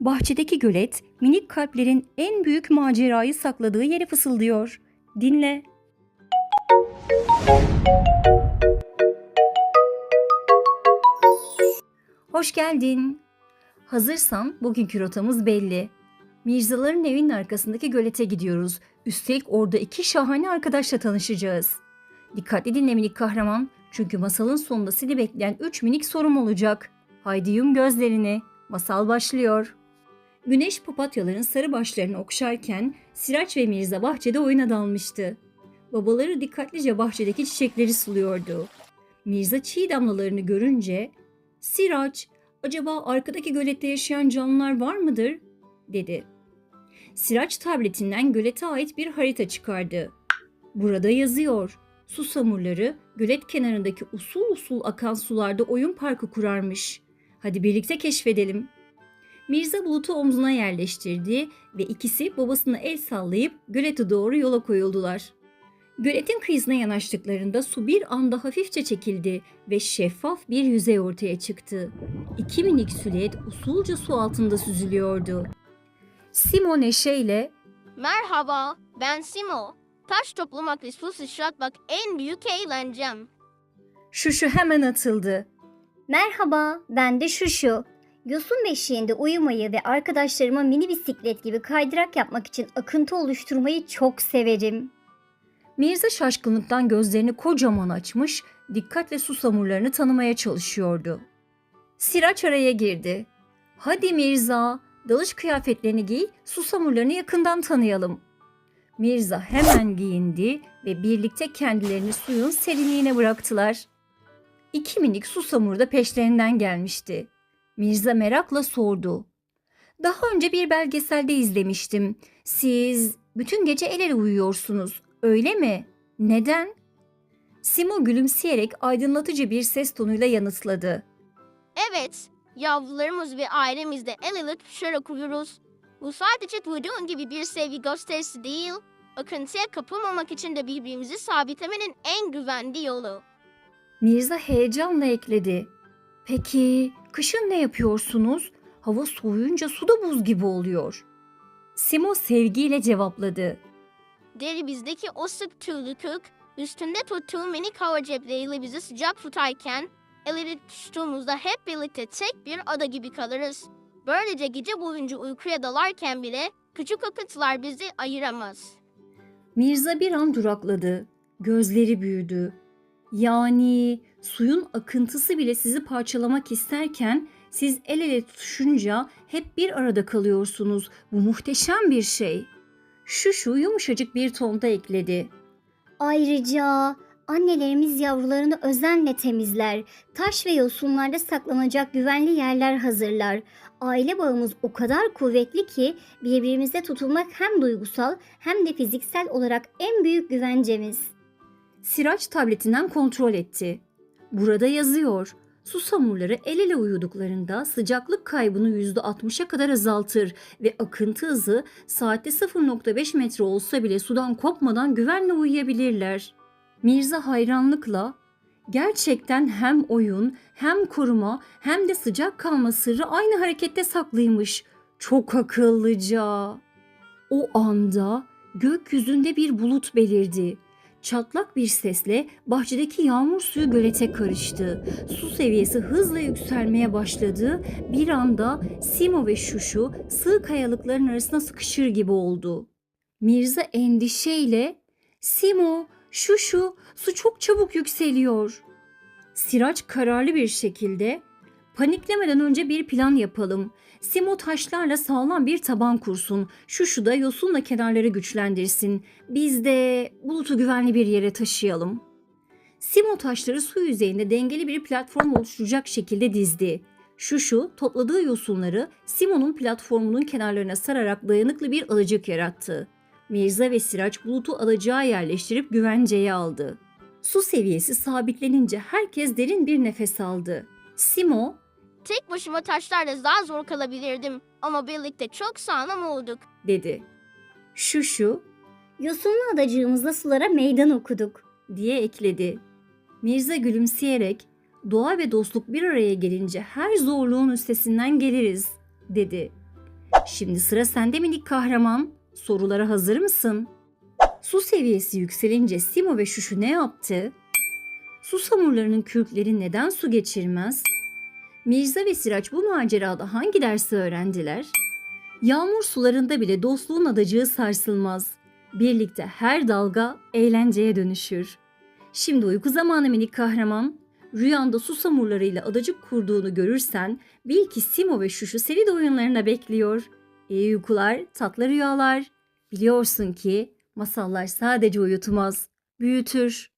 Bahçedeki gölet minik kalplerin en büyük macerayı sakladığı yere fısıldıyor. Dinle. Hoş geldin. Hazırsan bugünkü rotamız belli. Mirzaların evinin arkasındaki gölete gidiyoruz. Üstelik orada iki şahane arkadaşla tanışacağız. Dikkatli dinle minik kahraman. Çünkü masalın sonunda seni bekleyen üç minik sorum olacak. Haydi yum gözlerini. Masal başlıyor. Güneş papatyaların sarı başlarını okşarken Siraç ve Mirza bahçede oyuna dalmıştı. Babaları dikkatlice bahçedeki çiçekleri suluyordu. Mirza çiğ damlalarını görünce Siraç, acaba arkadaki gölette yaşayan canlılar var mıdır? dedi. Siraç tabletinden gölete ait bir harita çıkardı. Burada yazıyor. Susamurları gölet kenarındaki usul usul akan sularda oyun parkı kurarmış. Hadi birlikte keşfedelim. Mirza Bulut'u omzuna yerleştirdi ve ikisi babasına el sallayıp gölete doğru yola koyuldular. Göletin kıyısına yanaştıklarında su bir anda hafifçe çekildi ve şeffaf bir yüzey ortaya çıktı. İki minik sület usulca su altında süzülüyordu. Simo neşeyle Merhaba, ben Simo. Taş toplamak ve su sıçratmak en büyük eğlencem. şuşu hemen atıldı. Merhaba, ben de Şuşu. Yosun beşiğinde uyumayı ve arkadaşlarıma mini bisiklet gibi kaydırak yapmak için akıntı oluşturmayı çok severim. Mirza şaşkınlıktan gözlerini kocaman açmış, dikkatle susamurlarını tanımaya çalışıyordu. Siraç araya girdi. Hadi Mirza, dalış kıyafetlerini giy, susamurlarını yakından tanıyalım. Mirza hemen giyindi ve birlikte kendilerini suyun serinliğine bıraktılar. İki minik susamur da peşlerinden gelmişti. Mirza merakla sordu. Daha önce bir belgeselde izlemiştim. Siz bütün gece el ele uyuyorsunuz, öyle mi? Neden? Simo gülümseyerek aydınlatıcı bir ses tonuyla yanıtladı. Evet, yavrularımız ve ailemizle el ele tutuşarak uyuruz. Bu sadece duyduğun gibi bir sevgi gösterisi değil, akıntıya kapılmamak için de birbirimizi sabitlemenin en güvenli yolu. Mirza heyecanla ekledi. Peki kışın ne yapıyorsunuz? Hava soğuyunca su da buz gibi oluyor. Simo sevgiyle cevapladı. Deri bizdeki o sık tüylü kök, üstünde tuttuğu minik hava cepleriyle bizi sıcak tutarken, el ele tutuştuğumuzda hep birlikte tek bir ada gibi kalırız. Böylece gece boyunca uykuya dalarken bile küçük akıntılar bizi ayıramaz. Mirza bir an durakladı. Gözleri büyüdü. Yani suyun akıntısı bile sizi parçalamak isterken siz el ele tutuşunca hep bir arada kalıyorsunuz. Bu muhteşem bir şey. Şu şu yumuşacık bir tonda ekledi. Ayrıca annelerimiz yavrularını özenle temizler. Taş ve yosunlarda saklanacak güvenli yerler hazırlar. Aile bağımız o kadar kuvvetli ki birbirimize tutulmak hem duygusal hem de fiziksel olarak en büyük güvencemiz. Siraç tabletinden kontrol etti. Burada yazıyor. Susamurları el ele uyuduklarında sıcaklık kaybını %60'a kadar azaltır ve akıntı hızı saatte 0.5 metre olsa bile sudan kopmadan güvenle uyuyabilirler. Mirza hayranlıkla gerçekten hem oyun hem koruma hem de sıcak kalma sırrı aynı harekette saklıymış. Çok akıllıca. O anda gökyüzünde bir bulut belirdi. Çatlak bir sesle bahçedeki yağmur suyu gölete karıştı. Su seviyesi hızla yükselmeye başladı. Bir anda Simo ve Şuşu sığ kayalıkların arasına sıkışır gibi oldu. Mirza endişeyle Simo, Şuşu su çok çabuk yükseliyor. Siraç kararlı bir şekilde paniklemeden önce bir plan yapalım. Simo taşlarla sağlam bir taban kursun. Şuşu da yosunla kenarları güçlendirsin. Biz de bulutu güvenli bir yere taşıyalım. Simo taşları su yüzeyinde dengeli bir platform oluşturacak şekilde dizdi. Şuşu topladığı yosunları Simo'nun platformunun kenarlarına sararak dayanıklı bir alıcık yarattı. Mirza ve Siraç bulutu alacağa yerleştirip güvenceye aldı. Su seviyesi sabitlenince herkes derin bir nefes aldı. Simo Tek başıma taşlarla daha zor kalabilirdim ama birlikte çok sağlam olduk. dedi. Şuşu Yosunlu adacığımızla sulara meydan okuduk. diye ekledi. Mirza gülümseyerek doğa ve dostluk bir araya gelince her zorluğun üstesinden geliriz dedi. Şimdi sıra sende minik kahraman. Sorulara hazır mısın? Su seviyesi yükselince Simo ve Şuşu ne yaptı? Susamurlarının kürkleri neden su geçirmez? Mirza ve Siraç bu macerada hangi dersi öğrendiler? Yağmur sularında bile dostluğun adacığı sarsılmaz. Birlikte her dalga eğlenceye dönüşür. Şimdi uyku zamanı minik kahraman. Rüyanda susamurlarıyla adacık kurduğunu görürsen bil ki Simo ve Şuşu seni de oyunlarına bekliyor. İyi uykular, tatlı rüyalar. Biliyorsun ki masallar sadece uyutmaz, büyütür.